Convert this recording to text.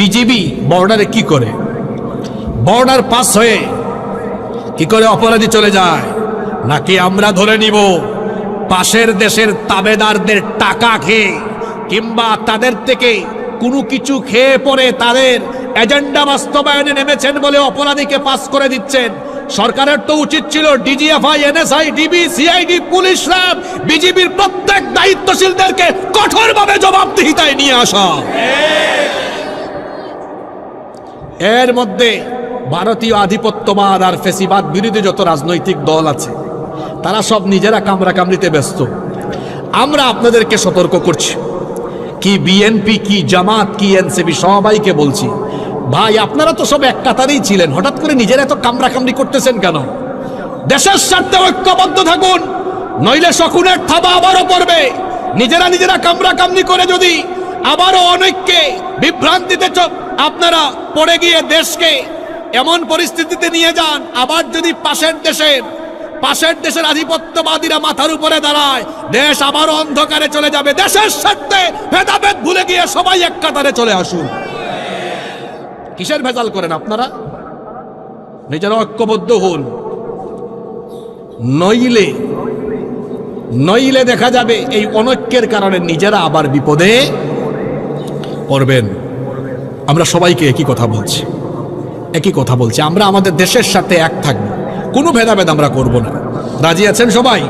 BGB বর্ডারে কি করে? বর্ডার পাস হয়ে কি করে অপরাধী চলে যায়? নাকি আমরা ধরে নিব পাশের দেশের তাবেদারদের টাকা খেয়ে কিংবা তাদের থেকে কোনো কিছু খেয়ে পরে তাদের এজেন্ডা বাস্তবায়নে নেমেছেন বলে অপরাধীকে পাস করে দিচ্ছেন? সরকারের তো উচিত ছিল DGFI, NSI, DB, CID police RAB বিজিবির প্রত্যেক দায়িত্বশীলদেরকে কঠোরভাবে জবাবদিহিতায় নিয়ে আসা। এর মধ্যে ভারতীয় আধিপত্যবাদ আর ফেসিবাদ বিরোধী যত রাজনৈতিক দল আছে, তারা সব নিজেরা কামড়া কামড়িতে ব্যস্ত। আমরা আপনাদেরকে সতর্ক করছি। কি বিএনপি কি জামাত, কি এনসিপি সবাইকে বলছি, ভাই, আপনারা তো সব এক কাতারেই ছিলেন, হঠাৎ করে নিজেরা এত কামড়া কামড়ি করতেছেন কেন? দেশের স্বার্থে ঐক্যবদ্ধ থাকুন, নইলে শকুনের থাবা আবারও পড়বে। নিজেরা নিজেরা কামড়া কামড়ি করে যদি আবারও অনেককে বিভ্রান্তিতে চ- আপনারা পড়ে গিয়ে দেশকে এমন পরিস্থিতিতে নিয়ে যান, আবার যদি পাশের দেশের পাশের দেশের আধিপত্যবাদীরা মাথার উপরে দাঁড়ায়, দেশ আবার অন্ধকারে চলে যাবে। দেশের স্বার্থে ভেদাভেদ ভুলে গিয়ে সবাই এক কাতারে চলে আসুন। কিসের ভেজাল করেন আপনারা? নিজেরা ঐক্যবদ্ধ হন। নইলে নইলে দেখা যাবে এই অনৈক্যের কারণে নিজেরা আবার বিপদে পড়বেন। আমরা সবাইকে একই কথা বলছি। একই কথা বলছি। আমরা আমাদের দেশের সাথে এক থাকব। কোনো ভেদাভেদ আমরা করব না। রাজি আছেন সবাই?